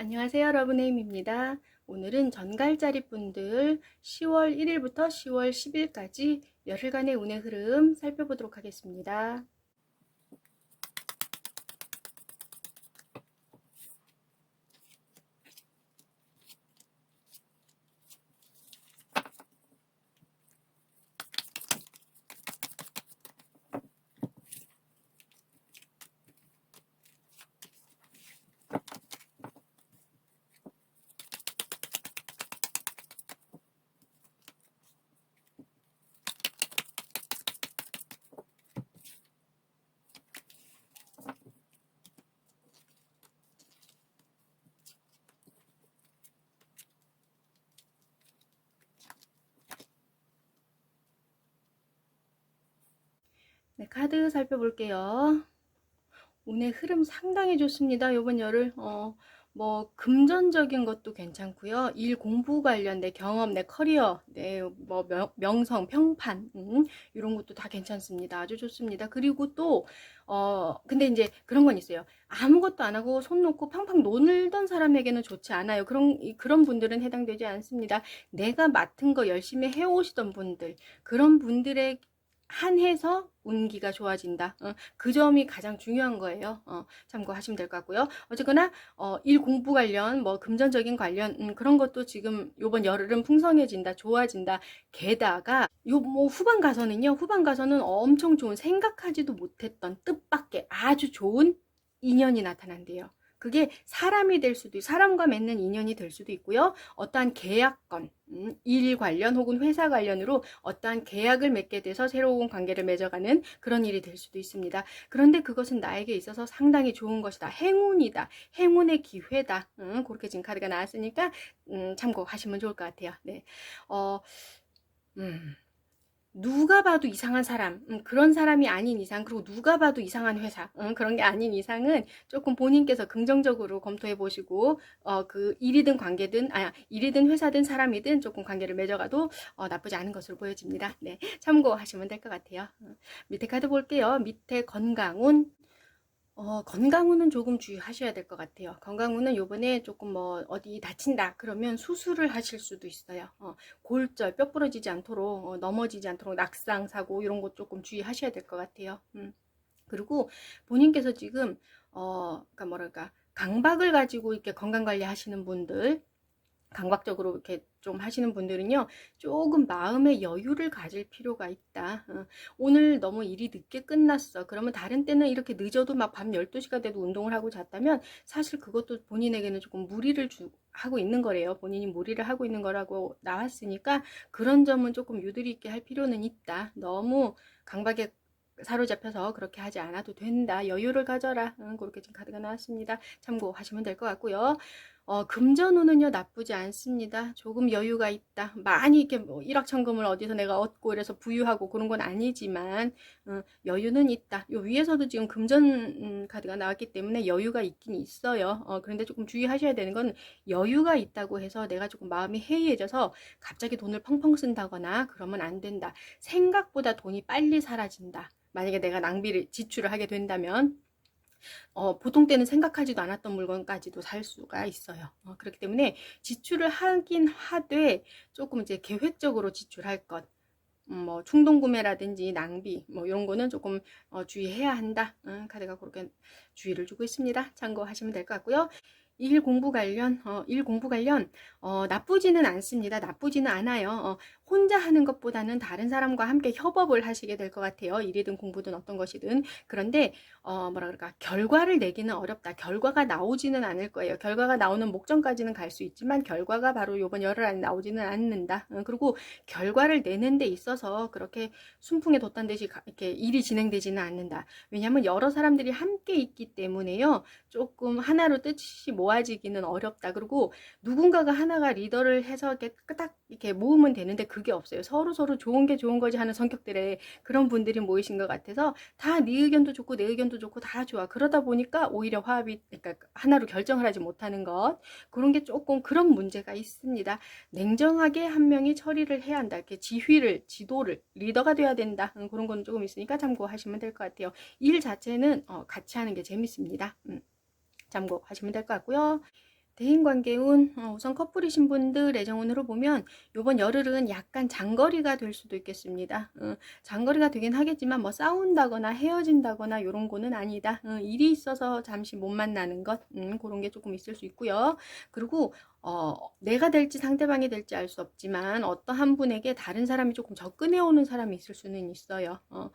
안녕하세요 여러분 헤임입니다. 오늘은 전갈짜리 분들 10월 1일부터 10월 10일까지 열흘간의 운의 흐름 살펴보도록 하겠습니다. 네, 카드 살펴볼게요. 운의 흐름 상당히 좋습니다. 이번 열흘 어, 뭐 금전적인 것도 괜찮고요. 일 공부 관련 내 경험, 내 커리어, 내뭐 명성, 평판 음, 이런 것도 다 괜찮습니다. 아주 좋습니다. 그리고 또 어, 근데 이제 그런 건 있어요. 아무것도 안 하고 손 놓고 팡팡 놀던 사람에게는 좋지 않아요. 그런, 그런 분들은 해당되지 않습니다. 내가 맡은 거 열심히 해오시던 분들, 그런 분들의 한해서 운기가 좋아진다. 어, 그 점이 가장 중요한 거예요. 어, 참고하시면 될 것 같고요. 어쨌거나 어, 일 공부 관련, 뭐 금전적인 관련 음, 그런 것도 지금 요번 열흘은 풍성해진다, 좋아진다. 게다가 요 뭐 후반 가서는요. 후반 가서는 엄청 좋은 생각하지도 못했던 뜻밖의 아주 좋은 인연이 나타난대요. 그게 사람이 될 수도, 사람과 맺는 인연이 될 수도 있고요. 어떠한 계약건, 음, 일 관련 혹은 회사 관련으로 어떠한 계약을 맺게 돼서 새로운 관계를 맺어가는 그런 일이 될 수도 있습니다. 그런데 그것은 나에게 있어서 상당히 좋은 것이다. 행운이다. 행운의 기회다. 음, 그렇게 지금 카드가 나왔으니까 음, 참고하시면 좋을 것 같아요. 네. 어, 음. 누가 봐도 이상한 사람, 음, 그런 사람이 아닌 이상, 그리고 누가 봐도 이상한 회사, 음, 그런 게 아닌 이상은 조금 본인께서 긍정적으로 검토해 보시고, 어, 그 일이든 관계든, 아, 일이든 회사든 사람이든 조금 관계를 맺어가도 어, 나쁘지 않은 것으로 보여집니다. 네, 참고하시면 될 것 같아요. 음, 밑에 카드 볼게요. 밑에 건강운, 어, 건강운은 조금 주의하셔야 될 것 같아요. 건강운은 요번에 조금 뭐 어디 다친다 그러면 수술을 하실 수도 있어요. 어, 골절, 뼈 부러지지 않도록 어, 넘어지지 않도록 낙상 사고 이런 것 조금 주의하셔야 될 것 같아요. 음. 그리고 본인께서 지금 어, 그러니까 뭐랄까 강박을 가지고 이렇게 건강 관리 하시는 분들 강박적으로 이렇게 좀 하시는 분들은요, 조금 마음의 여유를 가질 필요가 있다. 어, 오늘 너무 일이 늦게 끝났어. 그러면 다른 때는 이렇게 늦어도 막 밤 12시가 돼도 운동을 하고 잤다면 사실 그것도 본인에게는 조금 무리를 주, 하고 있는 거래요. 본인이 무리를 하고 있는 거라고 나왔으니까 그런 점은 조금 유들이 있게 할 필요는 있다. 너무 강박에 사로잡혀서 그렇게 하지 않아도 된다. 여유를 가져라. 응, 그렇게 지금 카드가 나왔습니다. 참고하시면 될 것 같고요. 어, 금전운은요, 나쁘지 않습니다. 조금 여유가 있다. 많이 이렇게 뭐 일확천금을 어디서 내가 얻고 이래서 부유하고 그런 건 아니지만, 어, 여유는 있다. 요 위에서도 지금 금전 음, 카드가 나왔기 때문에 여유가 있긴 있어요. 어, 그런데 조금 주의하셔야 되는 건 여유가 있다고 해서 내가 조금 마음이 해이해져서 갑자기 돈을 펑펑 쓴다거나 그러면 안 된다. 생각보다 돈이 빨리 사라진다. 만약에 내가 낭비를, 지출을 하게 된다면, 어, 보통 때는 생각하지도 않았던 물건까지도 살 수가 있어요. 어, 그렇기 때문에 지출을 하긴 하되 조금 이제 계획적으로 지출할 것, 음, 뭐 충동 구매라든지 낭비 뭐 이런 거는 조금 어, 주의해야 한다. 음, 카드가 그렇게 주의를 주고 있습니다. 참고하시면 될 것 같고요. 일 공부 관련, 어, 일 공부 관련, 어, 나쁘지는 않습니다. 나쁘지는 않아요. 어, 혼자 하는 것보다는 다른 사람과 함께 협업을 하시게 될 것 같아요. 일이든 공부든 어떤 것이든. 그런데, 어, 뭐라 그럴까, 결과를 내기는 어렵다. 결과가 나오지는 않을 거예요. 결과가 나오는 목전까지는 갈 수 있지만, 결과가 바로 요번 열흘 안에 나오지는 않는다. 어, 그리고 결과를 내는 데 있어서 그렇게 순풍에 돛단 듯이 이렇게 일이 진행되지는 않는다. 왜냐하면 여러 사람들이 함께 있기 때문에요. 조금 하나로 뜻이 모아지기는 어렵다. 그리고 누군가가 하나가 리더를 해서 이렇게 딱 이렇게 모으면 되는데 그게 없어요. 서로 서로 좋은 게 좋은 거지 하는 성격들의 그런 분들이 모이신 것 같아서 다 네 의견도 좋고 내 의견도 좋고 다 좋아. 그러다 보니까 오히려 화합이 그러니까 하나로 결정을 하지 못하는 것 그런 게 조금 그런 문제가 있습니다. 냉정하게 한 명이 처리를 해야 한다. 이렇게 지휘를 지도를 리더가 돼야 된다. 음, 그런 건 조금 있으니까 참고하시면 될 것 같아요. 일 자체는 어, 같이 하는 게 재밌습니다. 음, 참고하시면 될 것 같고요. 대인관계운 어, 우선 커플이신 분들 애정운으로 보면 요번 열흘은 약간 장거리가 될 수도 있겠습니다. 어, 장거리가 되긴 하겠지만 뭐 싸운다거나 헤어진다거나 요런 거는 아니다. 어, 일이 있어서 잠시 못 만나는 것 음, 그런 게 조금 있을 수 있고요. 그리고 어, 내가 될지 상대방이 될지 알 수 없지만 어떠한 분에게 다른 사람이 조금 접근해 오는 사람이 있을 수는 있어요. 어,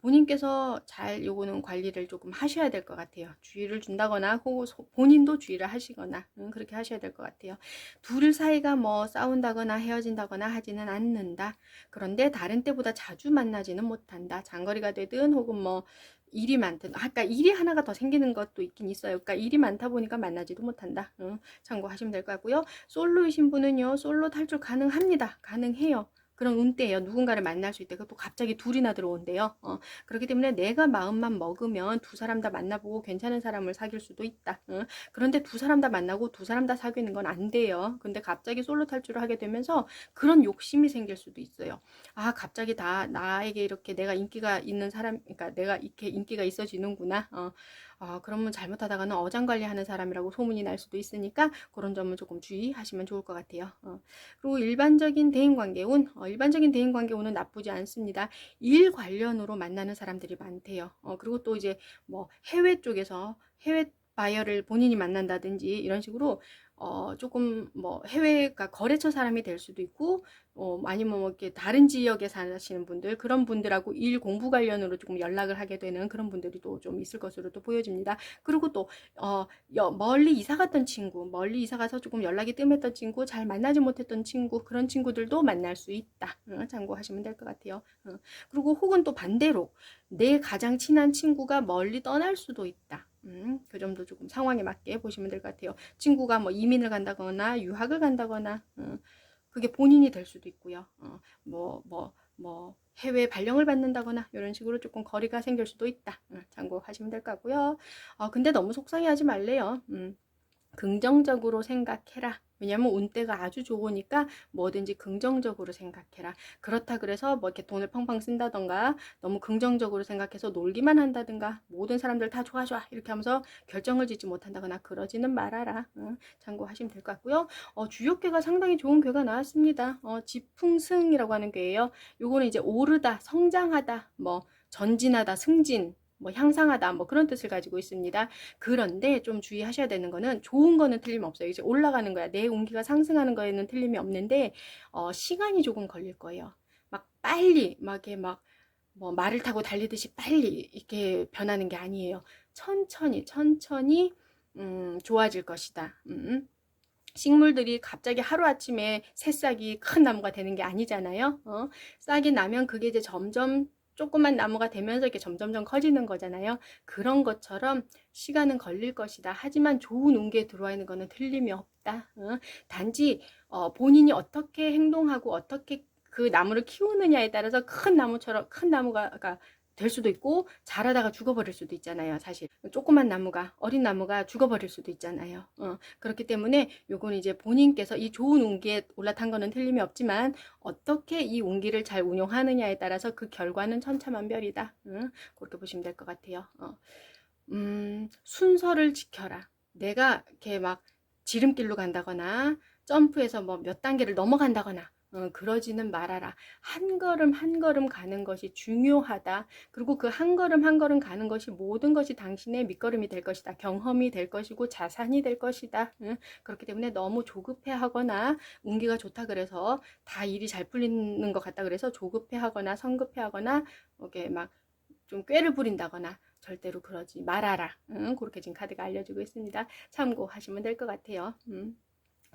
본인께서 잘 요거는 관리를 조금 하셔야 될 것 같아요. 주의를 준다거나 혹은 소- 본인도 주의를 하시거나 음, 그렇게 하셔야 될 것 같아요. 둘 사이가 뭐 싸운다거나 헤어진다거나 하지는 않는다. 그런데 다른 때보다 자주 만나지는 못한다. 장거리가 되든 혹은 뭐 일이 많든 아까 일이 하나가 더 생기는 것도 있긴 있어요. 그러니까 일이 많다 보니까 만나지도 못한다. 음, 참고하시면 될 것 같고요. 솔로이신 분은요. 솔로 탈출 가능합니다. 가능해요. 그런 운때예요. 누군가를 만날 수 있대. 그것도 갑자기 둘이나 들어온대요. 어, 그렇기 때문에 내가 마음만 먹으면 두 사람 다 만나보고 괜찮은 사람을 사귈 수도 있다. 어, 그런데 두 사람 다 만나고 두 사람 다 사귀는 건 안 돼요. 근데 갑자기 솔로 탈출을 하게 되면서 그런 욕심이 생길 수도 있어요. 아, 갑자기 다 나에게 이렇게 내가 인기가 있는 사람, 그러니까 내가 이렇게 인기가 있어지는구나. 어, 어, 그러면 잘못하다가는 어장관리하는 사람이라고 소문이 날 수도 있으니까 그런 점을 조금 주의하시면 좋을 것 같아요. 어. 그리고 일반적인 대인관계운, 어, 일반적인 대인 관계운은 나쁘지 않습니다. 일 관련으로 만나는 사람들이 많대요. 어, 그리고 또 이제 뭐 해외 쪽에서 해외 바이어를 본인이 만난다든지 이런 식으로 어, 조금 뭐 해외가 거래처 사람이 될 수도 있고 어, 아니면 뭐 이렇게 다른 지역에 사시는 분들 그런 분들하고 일 공부 관련으로 조금 연락을 하게 되는 그런 분들이 또 좀 있을 것으로 또 보여집니다. 그리고 또 어, 여, 멀리 이사 갔던 친구, 멀리 이사 가서 조금 연락이 뜸했던 친구, 잘 만나지 못했던 친구 그런 친구들도 만날 수 있다. 어, 참고하시면 될 것 같아요. 어. 그리고 혹은 또 반대로 내 가장 친한 친구가 멀리 떠날 수도 있다. 음, 그 점도 조금 상황에 맞게 보시면 될 것 같아요. 친구가 뭐 이민을 간다거나 유학을 간다거나 어, 그게 본인이 될 수도 있고요. 어, 뭐, 뭐, 뭐, 해외 발령을 받는다거나 이런 식으로 조금 거리가 생길 수도 있다. 어, 참고하시면 될 것 같고요. 어, 근데 너무 속상해하지 말래요. 음, 긍정적으로 생각해라. 왜냐면 운때가 아주 좋으니까 뭐든지 긍정적으로 생각해라. 그렇다 그래서 뭐 이렇게 돈을 펑펑 쓴다던가 너무 긍정적으로 생각해서 놀기만 한다든가 모든 사람들 다 좋아 좋아 이렇게 하면서 결정을 짓지 못한다거나 그러지는 말아라. 응, 참고하시면 될 것 같고요. 어, 주역괴가 상당히 좋은 괴가 나왔습니다. 어, 지풍승이라고 하는 괴예요. 요거는 이제 오르다, 성장하다, 뭐 전진하다, 승진, 뭐 향상하다 뭐 그런 뜻을 가지고 있습니다. 그런데 좀 주의하셔야 되는 거는 좋은 거는 틀림없어요. 이제 올라가는 거야. 내 운기가 상승하는 거에는 틀림이 없는데 어, 시간이 조금 걸릴 거예요. 막 빨리 막 이렇게 막 뭐 말을 타고 달리듯이 빨리 이렇게 변하는 게 아니에요. 천천히 천천히 음, 좋아질 것이다. 음. 식물들이 갑자기 하루아침에 새싹이 큰 나무가 되는 게 아니잖아요. 어? 싹이 나면 그게 이제 점점 조그만 나무가 되면서 이렇게 점점점 커지는 거잖아요. 그런 것처럼 시간은 걸릴 것이다. 하지만 좋은 운기에 들어와 있는 거는 틀림이 없다. 어? 단지 어, 본인이 어떻게 행동하고 어떻게 그 나무를 키우느냐에 따라서 큰 나무처럼 큰 나무가 그러니까 될 수도 있고 자라다가 죽어버릴 수도 있잖아요. 사실 조그만 나무가 어린 나무가 죽어버릴 수도 있잖아요. 어, 그렇기 때문에 요건 이제 본인께서 이 좋은 운기에 올라탄 거는 틀림이 없지만 어떻게 이 운기를 잘 운용하느냐에 따라서 그 결과는 천차만별이다. 응? 그렇게 보시면 될 것 같아요. 어. 음, 순서를 지켜라. 내가 이렇게 막 지름길로 간다거나 점프해서 뭐 몇 단계를 넘어간다거나 어, 그러지는 말아라. 한 걸음 한 걸음 가는 것이 중요하다. 그리고 그 한 걸음 한 걸음 가는 것이 모든 것이 당신의 밑거름이 될 것이다. 경험이 될 것이고 자산이 될 것이다. 응? 그렇기 때문에 너무 조급해 하거나 운기가 좋다 그래서 다 일이 잘 풀리는 것 같다 그래서 조급해 하거나 성급해 하거나 이렇게 막 좀 꾀를 부린다거나 절대로 그러지 말아라. 응? 그렇게 지금 카드가 알려주고 있습니다. 참고하시면 될 것 같아요. 음.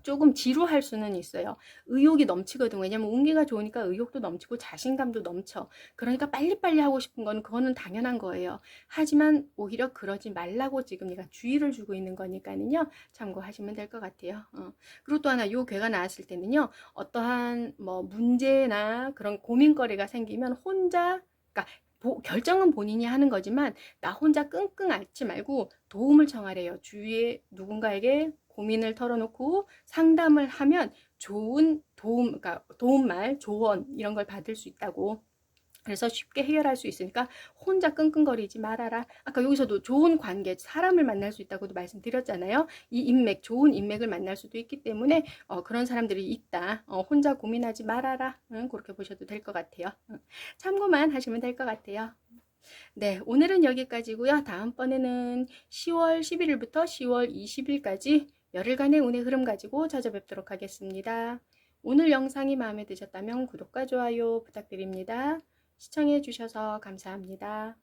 조금 지루할 수는 있어요. 의욕이 넘치거든. 왜냐면 운기가 좋으니까 의욕도 넘치고 자신감도 넘쳐. 그러니까 빨리빨리 하고 싶은 건 그거는 당연한 거예요. 하지만 오히려 그러지 말라고 지금 내가 주의를 주고 있는 거니까는요. 참고하시면 될 것 같아요. 어. 그리고 또 하나 요 괴가 나왔을 때는요. 어떠한 뭐 문제나 그런 고민거리가 생기면 혼자 그러니까 보- 결정은 본인이 하는 거지만 나 혼자 끙끙 앓지 말고 도움을 청하래요. 주위에 누군가에게 고민을 털어놓고 상담을 하면 좋은 도움, 그러니까 도움말, 조언 이런 걸 받을 수 있다고 그래서 쉽게 해결할 수 있으니까 혼자 끙끙거리지 말아라. 아까 여기서도 좋은 관계, 사람을 만날 수 있다고도 말씀드렸잖아요. 이 인맥, 좋은 인맥을 만날 수도 있기 때문에 어, 그런 사람들이 있다. 어, 혼자 고민하지 말아라. 응, 그렇게 보셔도 될 것 같아요. 응. 참고만 하시면 될 것 같아요. 네, 오늘은 여기까지고요. 다음번에는 10월 11일부터 10월 20일까지 열흘간의 운의 흐름 가지고 찾아뵙도록 하겠습니다. 오늘 영상이 마음에 드셨다면 구독과 좋아요 부탁드립니다. 시청해 주셔서 감사합니다.